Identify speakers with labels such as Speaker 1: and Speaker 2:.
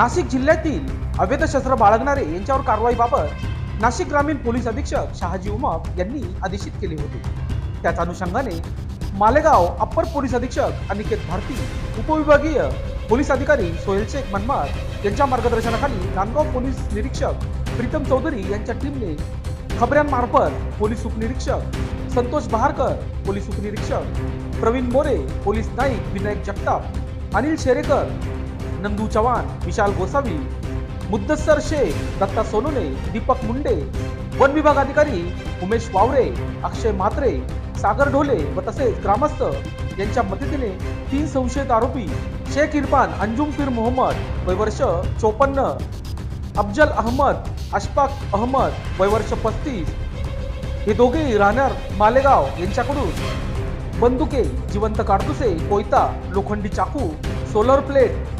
Speaker 1: नाशिक जिल्ह्यातील अवैध शस्त्र बाळगणारे यांच्यावर कारवाईबाबत नाशिक ग्रामीण पोलीस अधीक्षक शहाजी उमप यांनी आदेशित केले होते. त्याच अनुषंगाने मालेगाव अप्पर पोलीस अधीक्षक अनिकेत भारती उपविभागीय पोलीस अधिकारी सोहेल शेख मनमार यांच्या मार्गदर्शनाखाली नांदगाव पोलीस निरीक्षक प्रीतम चौधरी यांच्या टीमने खबऱ्यांमार्फत पोलीस उपनिरीक्षक संतोष बहारकर पोलीस उपनिरीक्षक प्रवीण मोरे पोलीस नाईक विनायक जगताप अनिल शेरेकर नंदू चव्हाण विशाल गोसावी मुद्दस्सर शेख दत्ता सोनोने दीपक मुंडे वन विभाग अधिकारी उमेश वावरे अक्षय म्हात्रे सागर ढोले व तसेच ग्रामस्थ यांच्या मदतीने तीन संशयित आरोपी शेख इरफान अंजुम पीर मोहम्मद वयवर्ष चोपन्न अफजल अहमद अशफाक अहमद वयवर्ष पस्तीस हे दोघेही राहणार मालेगाव यांच्याकडून. बंदुके जिवंत काडतुसे कोयता लोखंडी चाकू सोलर प्लेट